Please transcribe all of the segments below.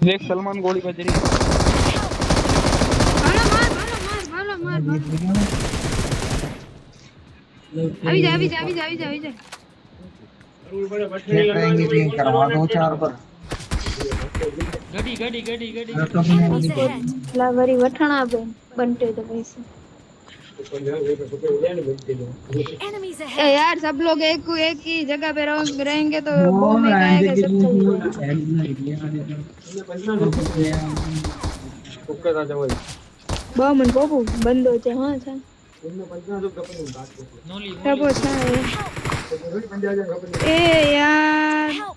દેખ સલમાન ગોળી બજ રહી મારો માર મારો માર મારો માર આવી જા આવી જા આવી જા આવી જા આવી જા ટ્રેનિંગ કરવા દો ચાર પર ગડી ગડી ગડી ગડી લા વરી વઠણા બેન બનટે તો પૈસા ए ahead. यार सब लोग एक एक ही जगह पे रहो- रहेंगे तो वो वो में रहेंगे आएगा कि सब चाहिए બમન પોપુ બંધો છે હા છે नोली પ્રભુ છે એ યાર Help.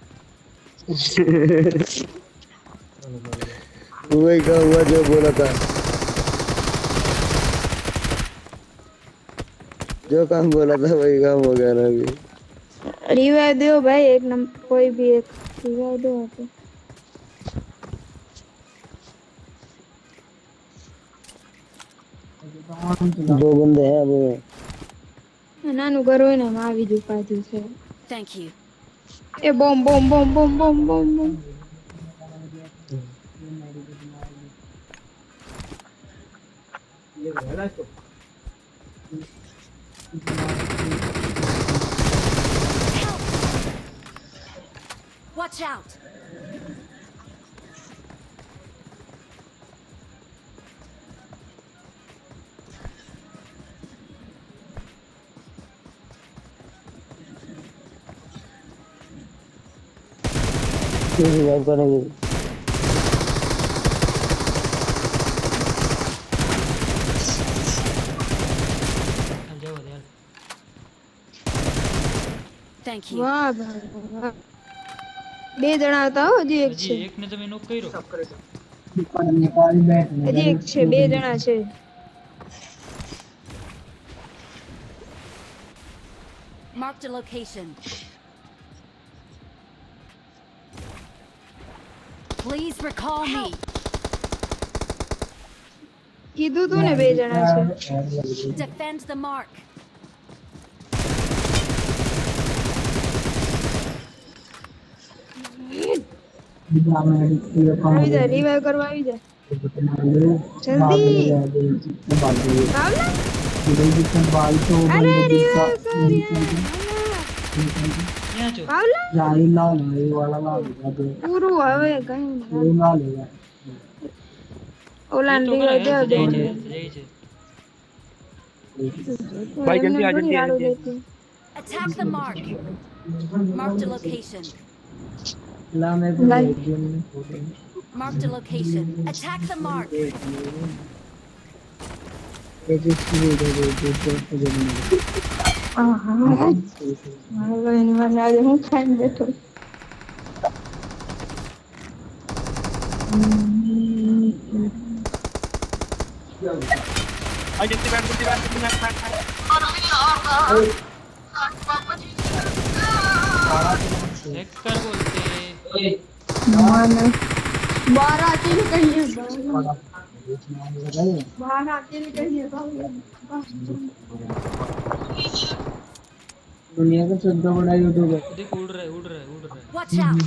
वही का हुआ जो बोला था जो काम बोला था वही काम हो गया ना अभी रिवाइव दो भाई एक नंबर कोई भी एक रिवाइव दो आपको दो बंदे हैं अभी નાનું ઘર હોય ને એમાં આવી જ ઉપાધિ છે Thank you. A bomb bomb bomb bomb bomb bomb bomb Help! Watch out! This is gonna. Thank you. वाह भाई बेहद नाता हो जी एक mark the location. Please recall me. ये दो तो ने बेहद defend the mark. આવી જા રિવાઈવ કરવા આવી જા જલ્દી આવલા અરે રિવાઈવ કર યાર ક્યાં છો આવલા પૂરું હવે કઈ નહીં. ઓલા એ તો રિવાઈવ કરે, દે જાય દે છે જાય છે ભાઈ જલ્દી આ એમને જલ્દી આ થોડી જલ્દી આડું Attack the Mark the location. Attack the mark. Next कर बोलते बाहर आते ही कहीं है बाहर आते ही कहीं है दुनिया का सबसे बड़ा यूट्यूबर देख उड़ रहा है उड़ रहा है उड़ रहा है वाच आउट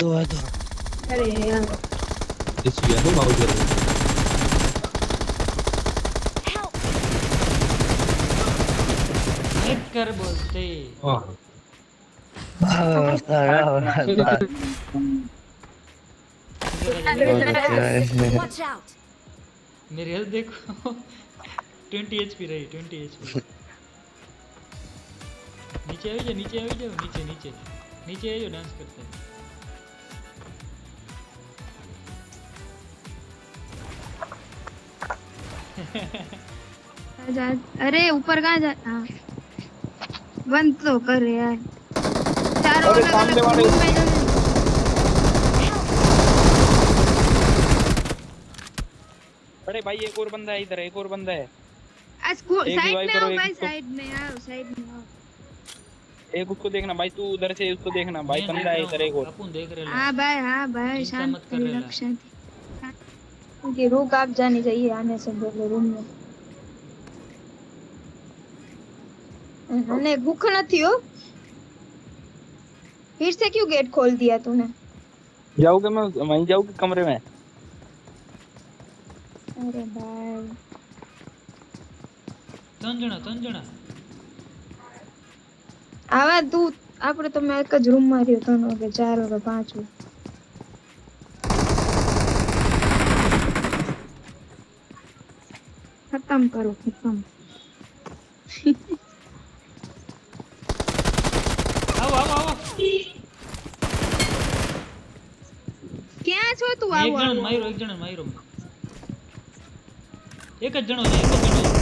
दो। है दो अरे यार। इस गया दो बाउजर कर बोलते। हाँ। हाँ, हाँ, मेरे हेल्थ देखो। 20 एचपी रही 20 एचपी नीचे आ जाओ नीचे आ जाओ नीचे नीचे। नीचे आ जाओ डांस करते हैं। अरे ऊपर कहाँ जा बंद तो कर यार। चारों अरे सामने वाले-। अरे भाई एक और बंदा है इधर एक और बंदा है। साइड में आओ भाई साइड में आओ साइड में आओ। एक उसको देखना भाई तू उधर से उसको देखना भाई बंदा है इधर एक और। अपन देख रहे हाँ। भाई हाँ भाई शांत मत कर रहे ला। लक्ष्य रुक आप जानी चाहिए आने से पहले रूम में। અને ભૂખ નથી હો फिर से क्यों गेट खोल दिया तूने जाओगे मैं वहीं जाओगे कमरे में अरे भाई ત્રણ જણા ત્રણ જણા આવા તું આપણે તો મેં એક જ રૂમ માં રહ્યો ત્રણ વાગે ચાર વાગે પાંચ વાગે ખતમ કરો ખતમ આવો આવો આવો ક્યાં છો તું એક આવો જણાને આવો? માર્યો એક જણાને માર્યો એક જ જણો છે એક જ જણો છે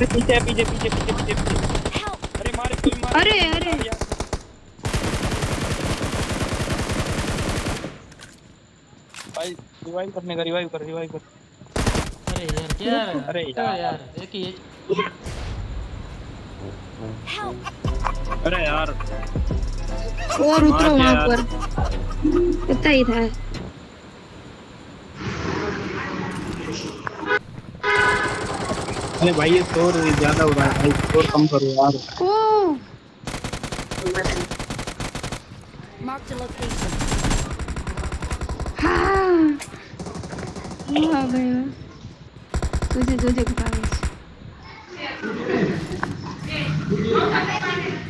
पीछे पीछे पीछे पीछे पीछे पीछे Help! अरे मारे कोई मारे અરે અરે भाई रिवाइव करने का रिवाइव कर रिवाइव कर અરે યાર ક્યારે અરે તો યાર. યાર એક ही एच Help! अरे यार। और उतरो वहाँ पर। कितना ही था। अरे भाई ये शोर ज़्यादा हो रहा है। भाई शोर कम करो यार। ओ Marked a location. हाँ। हाँ गया तुझे तुझे भागेश Thank you.